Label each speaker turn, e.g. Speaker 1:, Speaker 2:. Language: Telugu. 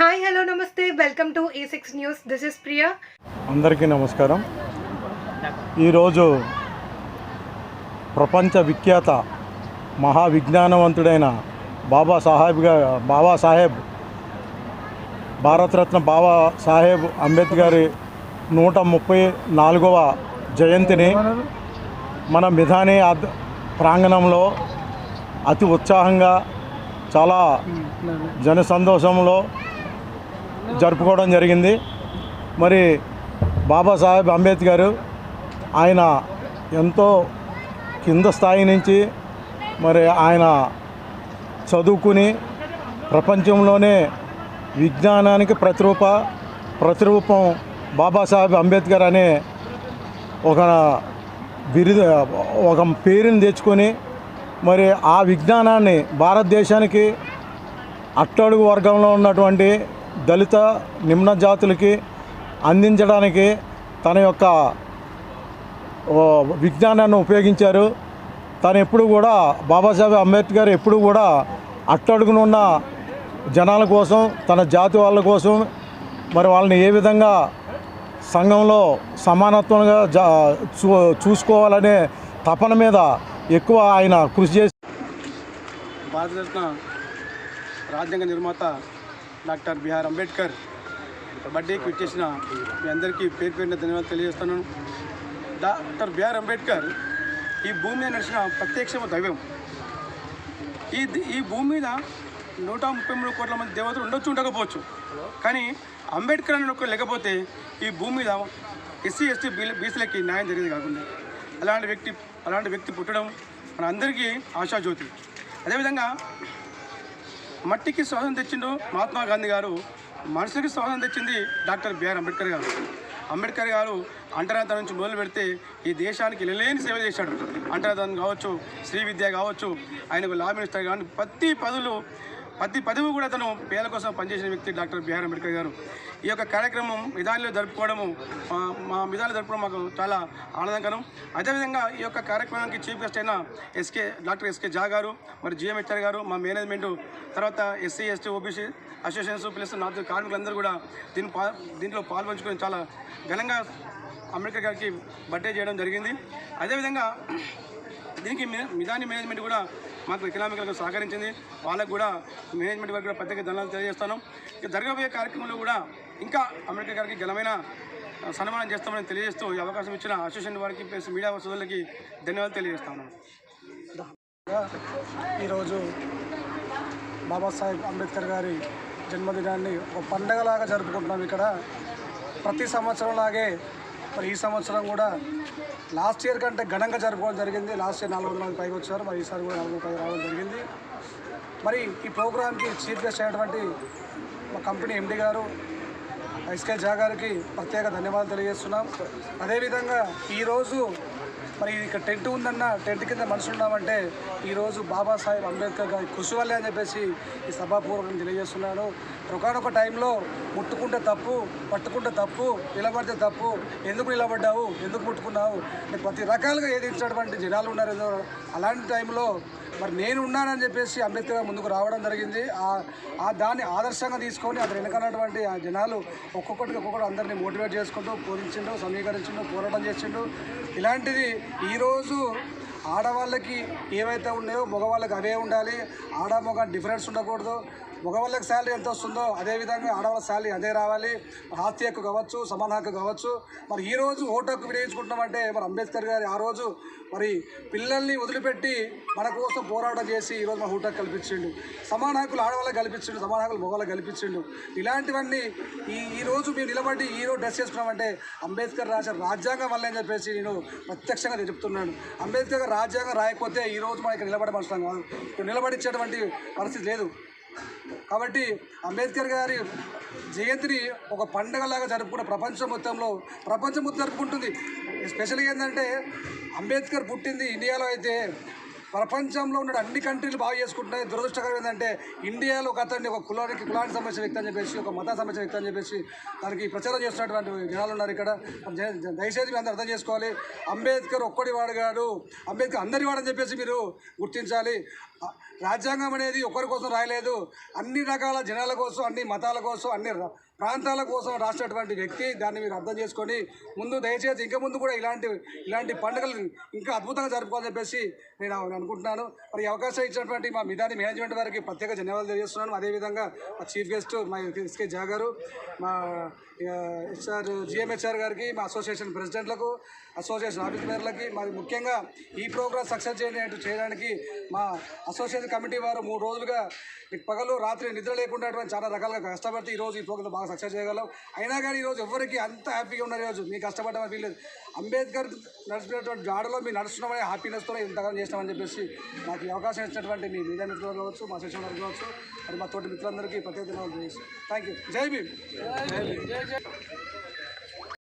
Speaker 1: Welcome to A six news this is Priya
Speaker 2: అందరికీ నమస్కారం. ఈరోజు ప్రపంచ విఖ్యాత మహావిజ్ఞానవంతుడైన బాబా సాహెబ్ బాబా సాహెబ్ భారతరత్న బాబా సాహెబ్ అంబేద్కర్ నూట ముప్పై నాలుగవ జయంతిని మన మిధాని ప్రాంగణంలో అతి ఉత్సాహంగా చాలా జనసంతోషంలో జరుపుకోవడం జరిగింది. మరి బాబాసాహెబ్ అంబేద్కర్ ఆయన ఎంతో కింద స్థాయి నుంచి మరి ఆయన చదువుకుని ప్రపంచంలోనే విజ్ఞానానికి ప్రతిరూప ప్రతిరూపం బాబాసాహెబ్ అంబేద్కర్ అనే ఒక బిరుదు ఒక పేరుని తెచ్చుకొని మరి ఆ విజ్ఞానాన్ని భారతదేశానికి అట్టడుగు వర్గంలో ఉన్నటువంటి దళిత నిమ్న జాతులకి అందించడానికి తన యొక్క విజ్ఞానాన్ని ఉపయోగించారు. తను ఎప్పుడు కూడా బాబాసాహెబ్ అంబేద్కర్ ఎప్పుడు కూడా అట్టడుగునున్న జనాల కోసం తన జాతి వాళ్ళ కోసం మరి వాళ్ళని ఏ విధంగా సంఘంలో సమానత్వంగా జా చూ చూసుకోవాలనే తపన మీద ఎక్కువ ఆయన కృషి చేసి
Speaker 3: భారతరత్న రాజ్యాంగ నిర్మాత డాక్టర్ బిఆర్ అంబేద్కర్ బర్త్డేకి ఇచ్చేసిన మీ అందరికీ పేరు పేరున ధన్యవాదాలు తెలియజేస్తున్నాను. డాక్టర్ బిఆర్ అంబేద్కర్ ఈ భూమి మీద నడిచిన ప్రత్యక్ష దైవం. ఈ ఈ భూమి మీద నూట ముప్పై మూడు కోట్ల మంది దేవతలు ఉండొచ్చు ఉండకపోవచ్చు. కానీ అంబేద్కర్ అనే ఒక లేకపోతే ఈ భూమి మీద ఎస్సీ ఎస్టీ బీసీలకి న్యాయం జరిగేది కాకుండా అలాంటి వ్యక్తి అలాంటి వ్యక్తి పుట్టడం మన అందరికీ ఆశాజ్యోతి. అదేవిధంగా మట్టికి స్వాతంత్రం తెచ్చిండు మహాత్మా గాంధీ గారు. మనుషులకి స్వాతంత్రం తెచ్చింది డాక్టర్ బిఆర్ అంబేద్కర్ గారు. అంబేద్కర్ గారు అంటరాంత నుంచి మొదలు పెడితే ఈ దేశానికి వెళ్ళలేని సేవ చేశాడు. అంటరాధన్ కావచ్చు శ్రీ విద్య కావచ్చు ఆయనకు లా మినిస్టర్ కానీ ప్రతి పదులు ప్రతి పదవి కూడా తను పేద కోసం పనిచేసిన వ్యక్తి డాక్టర్ బిఆర్ అంబేద్కర్ గారు. ఈ యొక్క కార్యక్రమం విధానంలో జరుపుకోవడము మా విధానం జరుపుకోవడం మాకు చాలా ఆనందకరం. అదేవిధంగా ఈ యొక్క కార్యక్రమానికి చీఫ్ గెస్ట్ అయిన ఎస్కే డాక్టర్ ఎస్కే జా గారు మరి జిఎంహెచ్ఆర్ గారు మా మేనేజ్మెంట్ తర్వాత SC ST OBC associations plus నాతో కార్మికులందరూ కూడా దీని పా దీంట్లో పాల్పంచుకొని చాలా ఘనంగా అంబేద్కర్ గారికి బర్త్డే చేయడం జరిగింది. అదేవిధంగా దీనికి మిదాని మేనేజ్మెంట్ కూడా మాకు ఎకనామికల్గా సహకరించింది. వాళ్ళకు కూడా మేనేజ్మెంట్ వారికి కూడా ప్రత్యేక ధనాలు తెలియజేస్తాను. ఇక జరగబోయే కార్యక్రమంలో కూడా ఇంకా అంబేద్కర్ గారికి ఘనమైన సన్మానం చేస్తామని తెలియజేస్తూ ఈ అవకాశం ఇచ్చిన అసోసియేషన్ వారికి ప్లస్ మీడియా సోదరులకి ధన్యవాదాలు తెలియజేస్తాను.
Speaker 4: ఈరోజు బాబాసాహెబ్ అంబేద్కర్ గారి జన్మదినాన్ని ఒక పండగలాగా జరుపుకుంటున్నాం ఇక్కడ. ప్రతి సంవత్సరం లాగే మరి ఈ సంవత్సరం కూడా లాస్ట్ ఇయర్ కంటే ఘనంగా జరుపుకోవడం జరిగింది. లాస్ట్ ఇయర్ నాలుగు వందల మంది పైకి వచ్చారు. మరి ఈసారి కూడా నాలుగు వందల పైకి రావడం జరిగింది. మరి ఈ ప్రోగ్రాంకి చీఫ్ గెస్ట్ అయినటువంటి మా కంపెనీ ఎండి గారు ఎస్కే జా గారికి ప్రత్యేక ధన్యవాదాలు తెలియజేస్తున్నాం. అదేవిధంగా ఈరోజు మరి ఇక్కడ టెంట్ ఉందన్న టెంట్ కింద మనుషులు ఉన్నామంటే ఈరోజు బాబాసాహెబ్ అంబేద్కర్ గారి కృషి వల్లే అని చెప్పేసి ఈ సభాపూర్వకం తెలియజేస్తున్నాను. ఒకనొక టైంలో ముట్టుకుంటే తప్పు పట్టుకుంటే తప్పు నిలబడితే తప్పు ఎందుకు నిలబడ్డావు ఎందుకు ముట్టుకున్నావు ప్రతి రకాలుగా ఏదించినటువంటి జనాలు ఉన్నారు అలాంటి టైంలో మరి నేను ఉన్నానని చెప్పేసి అంబేద్కర్ ముందుకు రావడం జరిగింది. ఆ- దాన్ని ఆదర్శంగా తీసుకొని అక్కడ వెనకనటువంటి ఆ జనాలు ఒక్కొక్కటి ఒక్కొక్కటి అందరినీ మోటివేట్ చేసుకుంటూ పూజించిండు సమీకరించిండు పోరాటం చేసిండు. ఇలాంటిది ఈరోజు ఆడవాళ్ళకి ఏవైతే ఉన్నాయో మగవాళ్ళకి అవే ఉండాలి. ఆడ మగ డిఫరెన్స్ ఉండకూడదు. మగవాళ్ళకి శాలరీ ఎంత వస్తుందో అదేవిధంగా ఆడవాళ్ళ శాలరీ అదే రావాలి. ఆస్తి హక్కు కావచ్చు సమాన హక్కు కావచ్చు. మరి ఈ రోజు ఓటు హక్కు వినియోగించుకుంటామంటే మరి అంబేద్కర్ గారి ఆ రోజు మరి పిల్లల్ని వదిలిపెట్టి మన కోసం పోరాటం చేసి ఈరోజు మన హక్కు కల్పించిండు. సమాన హక్కులు ఆడవాళ్ళకి కల్పించిండు సమాన హక్కులు మగవాళ్ళకి కల్పించిండు. ఇలాంటివన్నీ ఈ ఈ రోజు మేము నిలబడి ఈ రోజు డ్రెస్ చేసుకున్నామంటే అంబేద్కర్ రాసిన రాజ్యాంగం వల్ల అని చెప్పేసి నేను ప్రత్యక్షంగా చెప్తున్నాను. అంబేద్కర్ రాజ్యాంగం రాయకపోతే ఈ రోజు మనకి ఇక్కడ నిలబడే మనుషులం కాదు నిలబడిచ్చేటువంటి పరిస్థితి లేదు. కాబట్టి అంబేద్కర్ గారి జయంతిని ఒక పండగలాగా జరుపుకున్న ప్రపంచం మొత్తంలో ప్రపంచం మొత్తం జరుపుకుంటుంది. స్పెషల్గా ఏంటంటే అంబేద్కర్ పుట్టింది ఇండియాలో అయితే ప్రపంచంలో ఉన్న అన్ని కంట్రీలు బాగా చేసుకుంటున్నాయి. దురదృష్టకరం ఏంటంటే ఇండియాలో ఒక అతన్ని ఒక కులానికి కులానికి సంబంధించిన వ్యక్తి అని చెప్పేసి ఒక మత సంబంధించిన వ్యక్తి అని చెప్పేసి దానికి ప్రచారం చేస్తున్నటువంటి జనాలు ఉన్నారు ఇక్కడ. దయచేసి మీరు అందరూ అర్థం చేసుకోవాలి. అంబేద్కర్ ఒక్కడి వాడు కాడు అంబేద్కర్ అందరి వాడని చెప్పేసి మీరు గుర్తించాలి. రాజ్యాంగం అనేది ఒకరి కోసం రాయలేదు. అన్ని రకాల జనాల కోసం అన్ని మతాల కోసం అన్ని ప్రాంతాల కోసం రాసినటువంటి వ్యక్తి దాన్ని మీరు అర్థం చేసుకొని ముందు దయచేసి ఇంకా ముందు కూడా ఇలాంటి ఇలాంటి పండుగలు ఇంకా అద్భుతంగా జరుపుకోవాలని చెప్పేసి నేను అనుకుంటున్నాను. మరి అవకాశం ఇచ్చినటువంటి మా మిదాని మేనేజ్మెంట్ వారికి ప్రత్యేక ధన్యవాదాలు తెలియజేస్తున్నాను. అదేవిధంగా మా చీఫ్ గెస్ట్ మా ఎస్కే జా గారు మా హెచ్ఆర్ జిఎంహెచ్ఆర్ గారికి మా అసోసియేషన్ ప్రెసిడెంట్లకు అసోసియేషన్ ఆఫీస్ మేరలకి మరి ముఖ్యంగా ఈ ప్రోగ్రామ్ సక్సెస్ చేయడానికి చేయడానికి మా అసోసియేషన్ కమిటీ వారు మూడు రోజులుగా పగలు రాత్రి నిద్ర లేకుండా చాలా రకాలుగా కష్టపడితే ఈరోజు ఈ ప్రోగ్రాం బాగా సక్సెస్ చేయగలం. అయినా కానీ ఈరోజు ఎవరికి అంత హ్యాపీగా ఉన్నారు ఈరోజు మీ కష్టపడడం ఫీల్ లేదు. అంబేద్కర్ నడిచినటువంటి జాడలో మీరు నడుస్తున్నామనే హ్యాపీనెస్తో ఇంతగా చేస్తామని చెప్పేసి నాకు ఈ అవకాశం ఇచ్చినటువంటి మీ మీడియా మిత్రులు కావచ్చు మా శిక్షణ కావచ్చు మరి మా తోటి మిత్రులందరికీ ప్రత్యేక ధన్యవాదాలు థ్యాంక్ యూ జై భీమ్. జై భీమ్. జై జై.